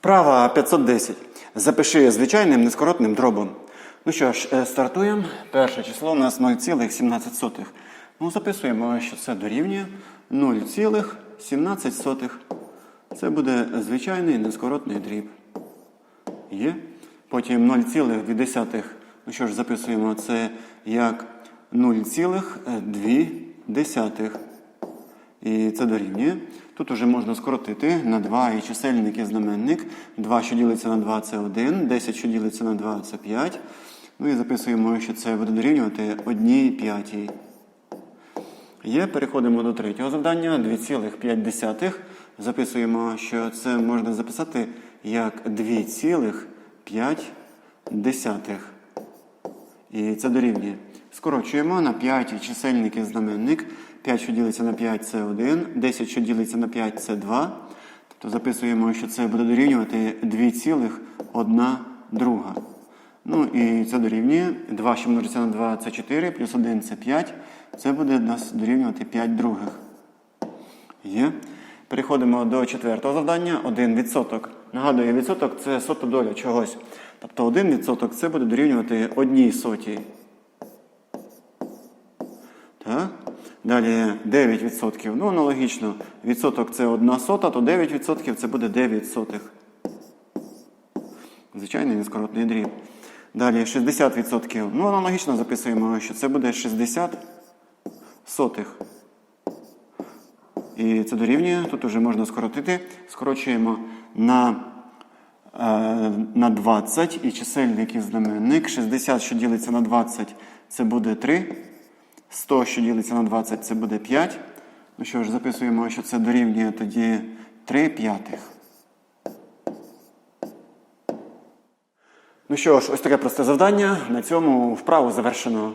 Вправа 510. Запиши звичайним нескоротним дробом. Ну що ж, е, стартуємо. Перше число у нас 0,17. Ну, записуємо, що це дорівнює 0,17. Це буде звичайний нескоротний дріб. Є. Потім 0,2. Ну що ж, записуємо це як 0,2. І це дорівнює. Тут уже можна скоротити на 2 і чисельник і знаменник. 2, що ділиться на 2, це 1, 10, що ділиться на 2, це 5. Ну і записуємо, що це буде дорівнювати 1 п'ятій. Є, переходимо до третього завдання 2,5. Записуємо, що це можна записати як 2,5. І це дорівнює. Скорочуємо на 5 і чисельник і знаменник. 5, що ділиться на 5, це 1. 10, що ділиться на 5, це 2. Тобто записуємо, що це буде дорівнювати 2,1 друга. Ну і це дорівнює. 2, що множиться на 2, це 4, плюс 1 це 5. Це буде нас дорівнювати 5 других. Є. Переходимо до четвертого завдання. 1 відсоток. Нагадую, відсоток це сота доля чогось. Тобто 1 відсоток це буде дорівнювати одній сотій. Далі 9 відсотків. Ну, аналогічно. Відсоток це 1 сота, то 9 відсотків це буде 9 сотих. Звичайний нескоротний дріб. Далі 60 відсотків. Ну, аналогічно записуємо, що це буде 60 сотих. І це дорівнює. Тут вже можна скоротити. Скорочуємо на, е, на 20 і чисельник і знаменник. 60, що ділиться на 20, це буде 3. 100, що ділиться на 20, це буде 5. Ну що ж, записуємо, що це дорівнює тоді 3 п'ятих. Ну що ж, ось таке просте завдання. На цьому вправу завершено.